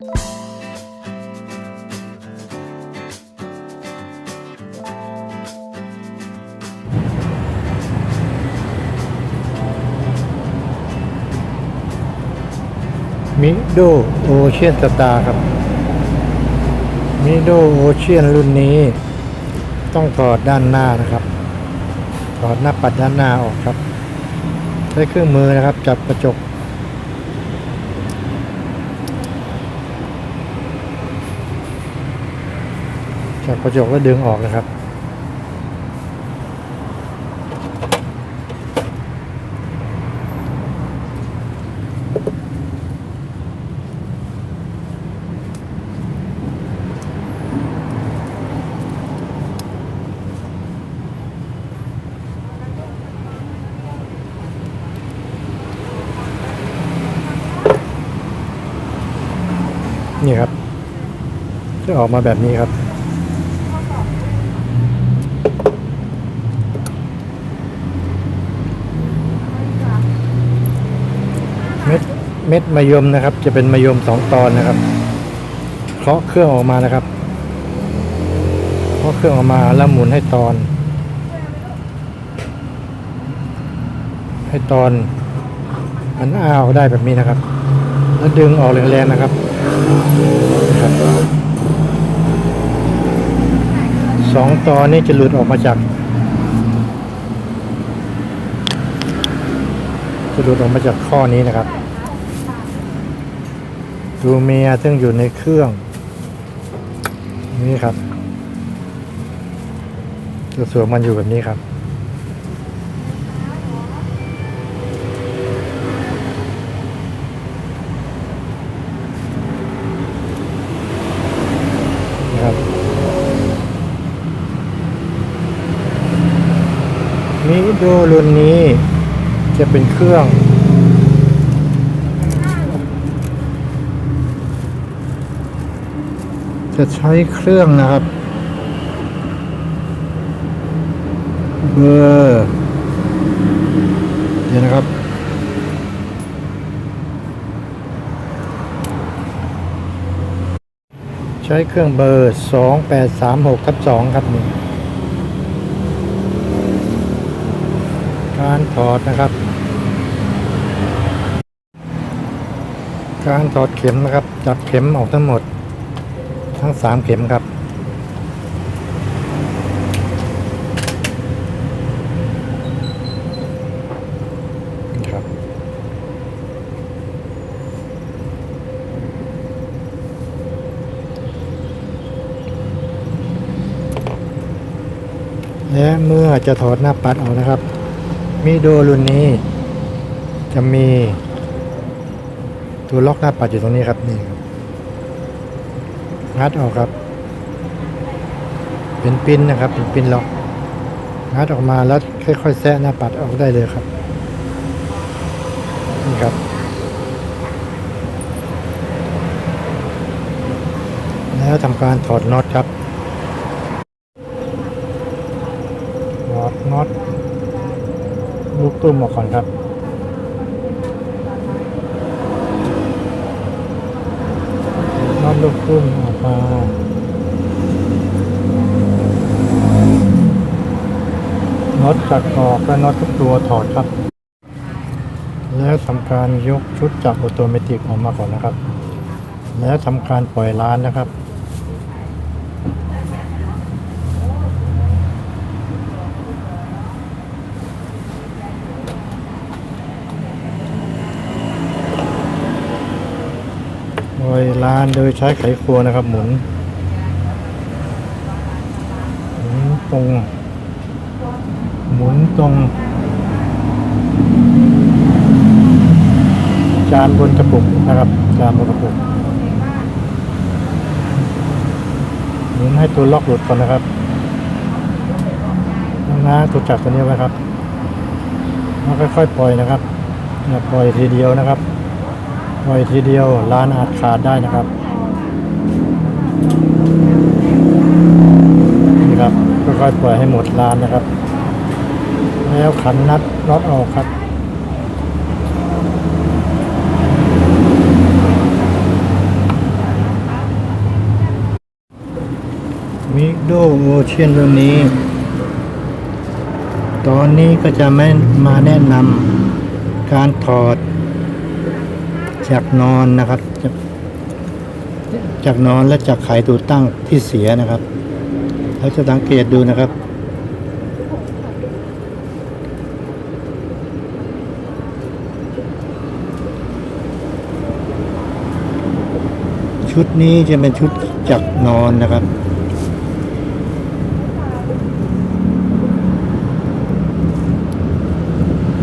มิโดโอเชียนสตาร์ครับ มิโดโอเชียนรุ่นนี้ ต้องถอดด้านหน้านะครับ ถอดหน้าปัดด้านหน้าออกครับ ใช้เครื่องมือนะครับ จับกระจก จับกระจกแล้วดึงออกนะครับ นี่ครับจะออกมาแบบนี้ครับ เม็ด เม็ดมะยมนะครับ จะเป็นมะยมสองตอนนะครับเคาะเครื่องออกมานะครับเคาะเครื่องออกมาแล้วหมุนให้ตอน ให้ตอนมันอ้าวได้แบบนี้นะครับ แล้วดึงออกแรงๆนะครับครับสองตอนนี้จะหลุดออกมาจากจะหลุดออกมาจากข้อนี้นะครับ ดูเมียซึ่งอยู่ในเครื่อง นี่ครับตัวสวมมันอยู่แบบนี้ครับนะครับมิโดรุ่นนี้จะเป็นเครื่อง จะใช้เครื่องนะครับ เบอร์เดี๋ยวนะครับ ใช้เครื่องเบอร์2836ทับ2ครับนี่การถอดนะครับการถอดเข็มนะครับจับเข็มออกทั้งหมด ทั้ง3เข็มครับนะครับ และเมื่อจะถอดหน้าปัดออกนะครับมีโดรุ่นนี้จะมีตัวล็อกหน้าปัดอยู่ตรงนี้ครับนี่ครับ งัดออกครับ เป็นปิ้นนะครับ เป็นปิ้นล็อกงัดออกมาแล้วค่อยๆแซะหน้าปัดออกได้เลยครับ นี่ครับแล้วทำการถอดน็อตครับถอดน็อตลูกตุ้มออกก่อนครับน็อตลูกตุ้มอ อกมาน็อตจัดออกและน็อตทุกตัวถอดครับ แล้วทำการยกชุดจักรออโตเมติกออกมาก่อนนะครับ แล้วทำการปล่อยล้านนะครับ ลานโดยใช้ไขควงนะครับ หมุนหมุนตรง หมุนตรง จานบนกระปุกนะครับ จานบนกระปุกหมุนให้ตัวล็อกหลุดก่อนนะครับนะตัวจับตัวนี้ไว้ครับแล้วค่อยๆปล่อยนะครับอย่าปล่อยทีเดียวนะครับ ไว้ทีเดียวร้านอาจขาดได้นะครับนี่ครับค่อยๆปล่อยให้หมดร้านนะครับ แล้วขันนัดน็อตออกครับมิโดโอเชียนรุ่นนี้ ตอนนี้ก็จะไม่มาแนะนำการถอด จากนอนนะครับจากจากนอนและจากไขตัวตั้งที่เสียนะครับเราจะสังเกตดูนะครับ ชุดนี้จะเป็นชุดจักนอนนะครับ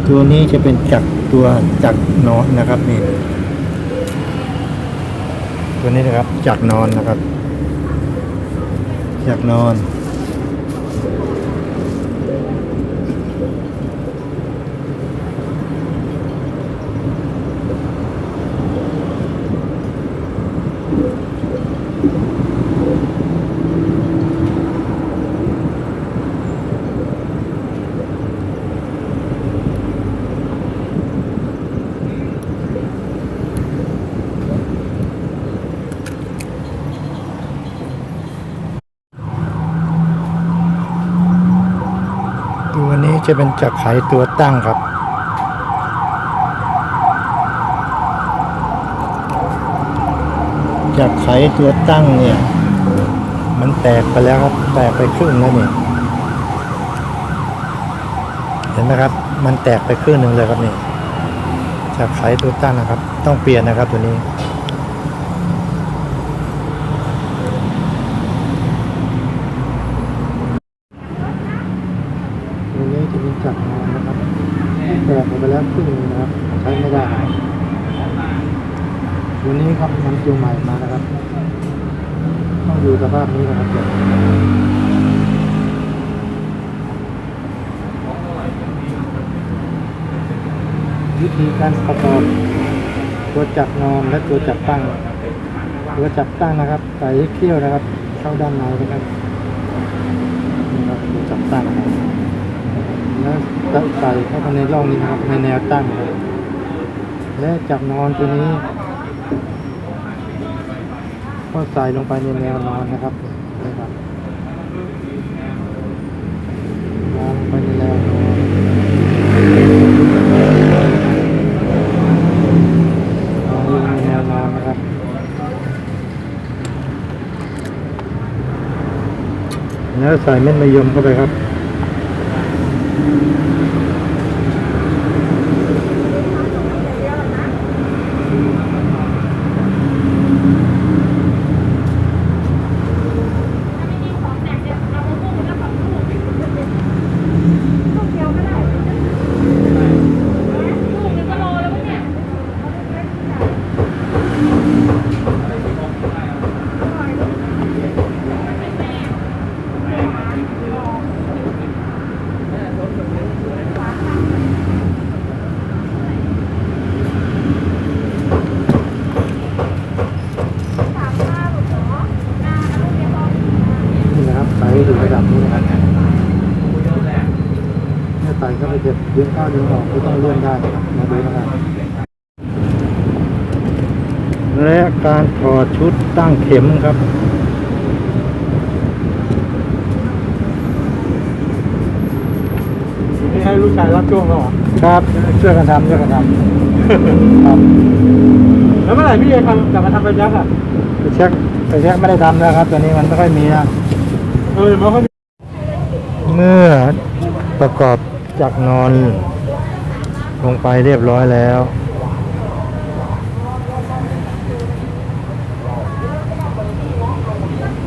ตัวนี้จะเป็นจักรตัวจักรนอนนะครับนี่ ตัวนี้นะครับจักนอนนะครับจักนอน ตัวนี้ จะเป็นจักรไขตัวตั้งครับ จักรไขตัวตั้งเนี่ย มันแตกไปแล้วครับ แตกไปครึ่งแล้วนี่เห็นไหมครับ มันแตกไปครึ่งหนึ่งเลยครับนี่จักรไขตัวตั้งนะครับ ต้องเปลี่ยนนะครับตัวนี้ ตัวนี้จะเป็นจักรนอนนะครับแตกออกไปแล้วครึ่งหนึงนะครับ ใช้ไม่ได้ตัวนี้ ครับมันตัวใหม่มานะครับ ต้องอยู่สภาพนี้นะครับวิธีการประกอบตัวจักรนอนและตัวจักรตั้งตัวจักรตั้งนะครับใส่เขี้ยวนะครับ เข้าด้านในนะครับนี่ครับตัวจักรตั้งนะครับแล้วใส่เข้าไปในร่องนี้นะครับในแนวตั้งและจับนอนตัวนี้ ก็ใส่ลงไปในแนวนอนนะครับนะครับวางลงไปในแนวนอนวางลงในแนวนอนนะครับแล้วใส่เม็ดมะยมเข้าไปครับ นี่นะครับใส่ให้ถึงระดับนี้นะครับเนี่ยใส่ เข้าไปเสร็จดึงเข้าดึงออกไม่ต้องเลื่อนได้นะครับมาดูนะครับและการถอดชุดตั้งเข็มครับนี่ให้ลูกชายรับช่วงแล้วเหรอครับช่วยกันทำช่วยกันทำครับแล้วเมื่อไหร่พี่จะทำกลับมาทำเป็นยักษ์อะไปเช็คไปเช็คไม่ได้ทำแล้วครับตัวนี้มันไม่ค่อยมีนะเออมันก็มีเมื่อประกอบ จากนอน ลงไปเรียบร้อยแล้ว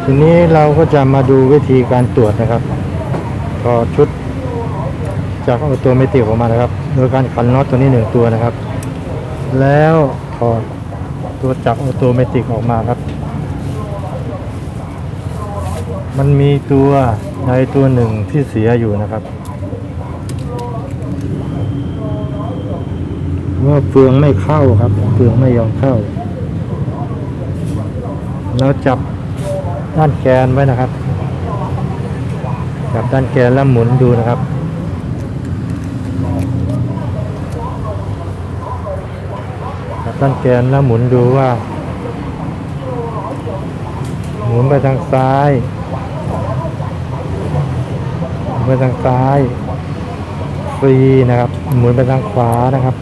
ทีนี้เราก็จะมาดูวิธีการตรวจนะครับถอดชุดจากออโตเมติกออกมานะครับ โดยการขันน็อตตัวนี้หนึ่งตัวนะครับ แล้วถอดตัวจักรออโตเมติกออกมาครับ มันมีตัวใดตัวหนึ่งที่เสียอยู่นะครับ เมื่อเฟืองไม่เข้าครับ เฟืองไม่ยอมเข้าเราจับด้านแกนไว้นะครับ จับด้านแกนแล้วหมุนดูนะครับ จับด้านแกนแล้วหมุนดูว่า หมุนไปทางซ้ายหมุนไปทางซ้ายฟรีนะครับ หมุนไปทางขวานะครับ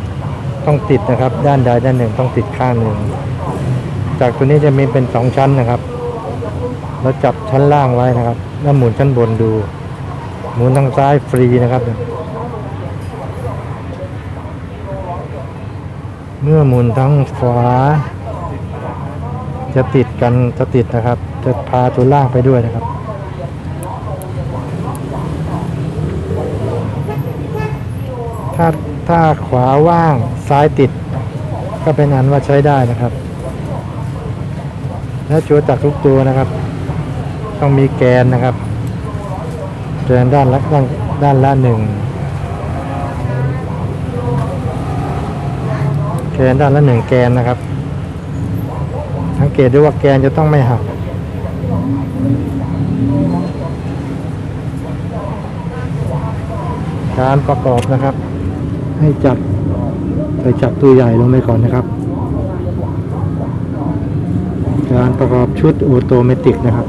ต้องติดนะครับ ด้านใดด้านหนึ่งต้องติดข้างหนึ่ง จากตัวนี้จะมีเป็นสองชั้นนะครับแล้วจับชั้นล่างไว้นะครับ แล้วหมุนชั้นบนดู หมุนทางซ้ายฟรีนะครับ เมื่อหมุนทางขวาจะติดกันจะติดนะครับ จะพาตัวล่างไปด้วยนะครับถ้า ถ้าขวาว่างซ้ายติด ก็เป็นอันว่าใช้ได้นะครับ และจัวจักทุกตัวนะครับ ต้องมีแกนนะครับ แกนด้านละด้านด้านละหนึ่งแกนด้านละหนึ่งแกนนะครับ สังเกตด้วยว่าแกนจะต้องไม่หักการประกอบนะครับ ให้จับไปจับตัวใหญ่ลงไปก่อนนะครับ การประกอบชุดออโตเมติกนะครับ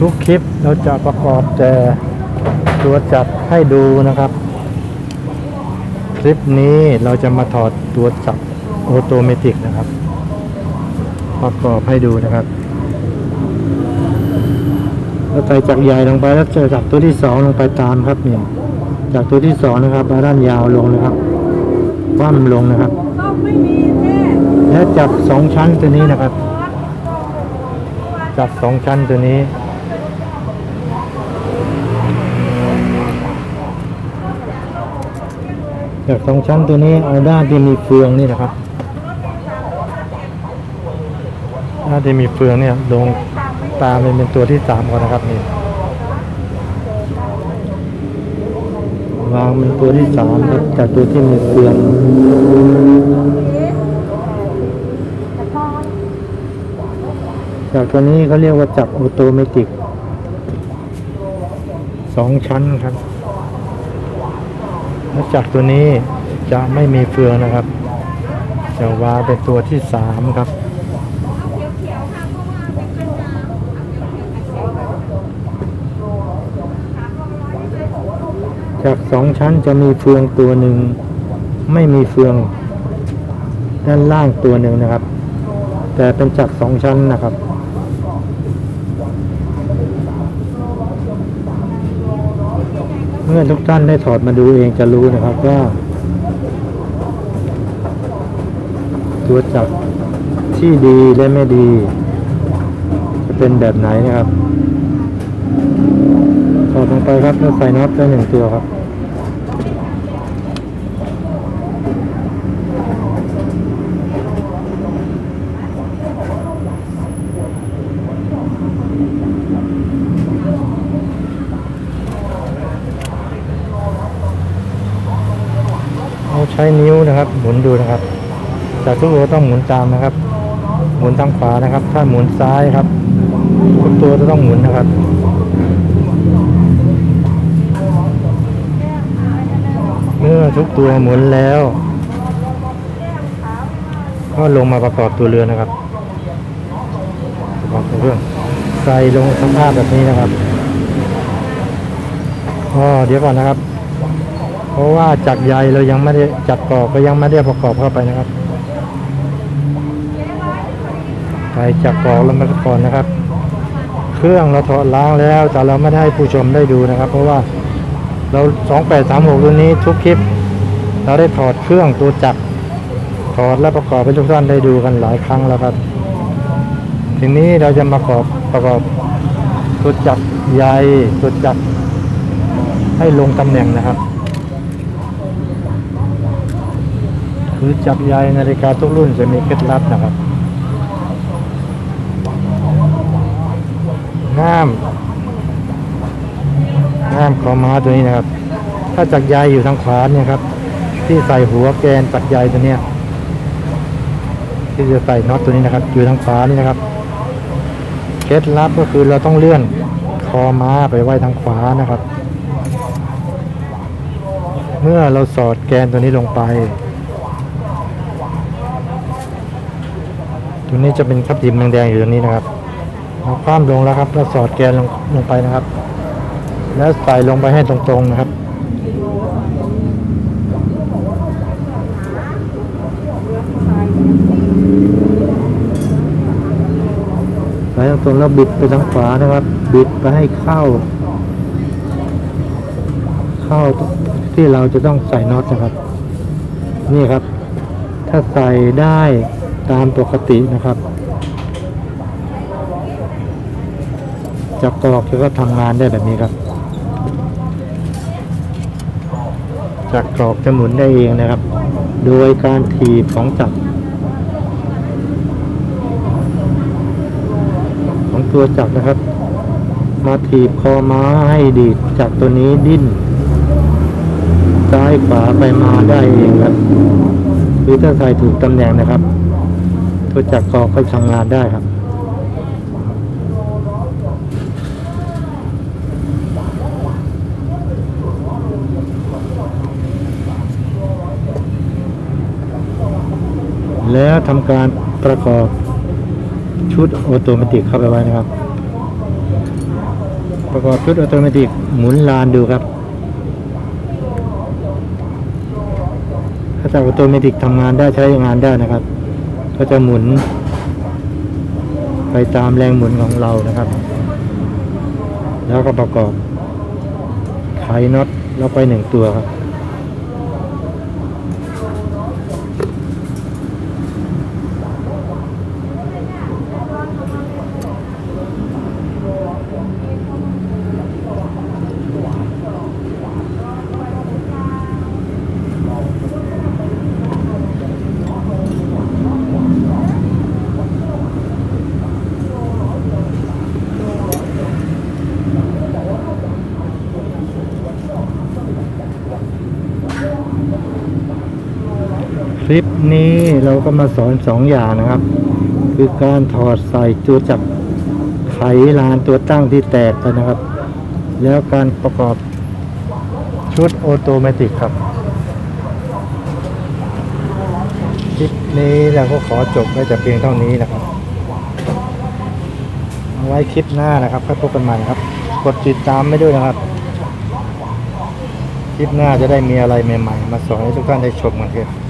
ทุกคลิปเราจะประกอบแต่ตัวจับให้ดูนะครับ คลิปนี้เราจะมาถอดตัวจับออโตเมติกนะครับ ประกอบให้ดูนะครับเราใส่จักรใหญ่ลงไปแล้วจอจับตัวที่สองลงไปตามครับเนี่ย จากตัวที่สองนะครับเอาด้านยาวลงนะครับคว่ำลงนะครับแม่และจับสองชั้นตัวนี้นะครับ จับสองชั้นตัวนี้ จากสองชั้นตัวนี้เอาด้านที่มีเฟืองนี่นะครับด้านที่มีเฟืองเนี่ยลงตามเป็นตัวที่สามก่อนนะครับนี่ วางเป็นตัวที่สามครับจากตัวที่มีเฟืองจากตัวนี้เขาเรียกว่าจับออโตเมติกสองชั้นครับแล้วจากตัวนี้จะไม่มีเฟืองนะครับ จะวางเป็นตัวที่สามครับ จากสองชั้นจะมีเฟืองตัวหนึ่ง ไม่มีเฟือง ด้านล่างตัวหนึ่งนะครับ แต่เป็นจักสองชั้นนะครับเมื่อทุกท่านได้ถอดมาดูเองจะรู้นะครับว่าตัวจักที่ดีและไม่ดี จะเป็นแบบไหนนะครับ ดลงไปครับแล้วใส่น็อตได้หนึ่งตัวครับเราใช้นิ้วนะครับ หมุนดูนะครับ จากทุกตัวต้องหมุนตามนะครับ หมุนทางขวานะครับ ถ้าหมุนซ้ายครับ ทุกตัวจะต้องหมุนนะครับ อทุกตัวหมุนแล้ว ก็ลงมาประกอบตัวเรือนะครับประกอบตัวเครื่องใส่ลงสภาพแบบนี้นะครับอ๋อเดี๋ยวก่อนนะครับ เพราะว่าจักรใยเรายังไม่ได้จักรกอกก็ยังไม่ได้ประกอบเข้าไปนะครับใส่จักรกรอกลงมาก่อนนะครับ เครื่องเราถอดล้างแล้ว แต่เราไม่ได้ให้ผู้ชมได้ดูนะครับ เพราะว่า เรา 2836ตัวนี้ทุกคลิป เราได้ถอดเครื่องตัวจักรถอดและประกอบให้ทุกท่านได้ดูกันหลายครั้งแล้วครับ ทีนี้เราจะมาประกอบประกอบตัวจักรใยตัวจักรให้ลงตำแหน่งนะครับ คือจับใยนาฬิกาทุกรุ่นจะมีเคล็ดลับนะครับง่าม ง่ามคอม้าตัวนี้นะครับ ถ้าจักรใยอยู่ทางขวาเนี่ยครับ ที่ใส่หัวแกนจักรใยตัวเนี้ยที่จะใส่น็อตตัวนี้นะครับ อยู่ทางขวานี่นะครับเคล็ดลับก็คือเราต้องเลื่อนคอม้าไปไว้ทางขวานะครับ เมื่อเราสอดแกนตัวนี้ลงไป ตัวนี้จะเป็นทับทิมแดงๆอยู่ตรงนี้นะครับเราคว้ามลงแล้วครับเราสอดแกนลงลงไปนะครับ แล้วใส่ลงไปให้ตรงๆนะครับ ใส่ตรงแล้วบิดไปทางขวานะครับ บิดไปให้เข้า เข้าที่เราจะต้องใส่น็อตนะครับ นี่ครับ ถ้าใส่ได้ตามปกตินะครับจักรอกจะก็ทำงานได้แบบนี้ครับ จักรอกจะหมุนได้เองนะครับ โดยการถีบของจักรของตัวจักรนะครับ มาถีบคอม้าให้ดีดจากตัวนี้ดิ้น ซ้ายขวาไปมาได้เองครับหรือถ้าใส่ถูกตำแหน่งนะครับ ตัวจักรกอกก็ทำงานได้ครับ แล้วทำการประกอบชุดออโตเมติกเข้าไปไว้นะครับ ประกอบชุดออโตเมติกหมุนลานดูครับถ้าจากออโตเมติกทำงานได้ใช้งานได้นะครับ ก็จะหมุน ไปตามแรงหมุนของเรานะครับ แล้วก็ประกอบไขน็อตแล้วไปหนึ่งตัวครับ คลิป นี้เราก็มาสอนสองอย่างนะครับ คือการถอดใส่ตัวจับไขลานตัวตั้งที่แตกไปนะครับ แล้วการประกอบชุดออโตเมติกครับ คลิปนี้เราก็ขอจบไว้แต่เพียงเท่านี้นะครับเอาไว้คลิปหน้านะครับค่อยพบกันใหม่ครับ กดติดตามไม่ด้วยนะครับ คลิปหน้าจะได้มีอะไรใหม่ ๆ มาสอนให้ทุกท่านได้ชมกันครับ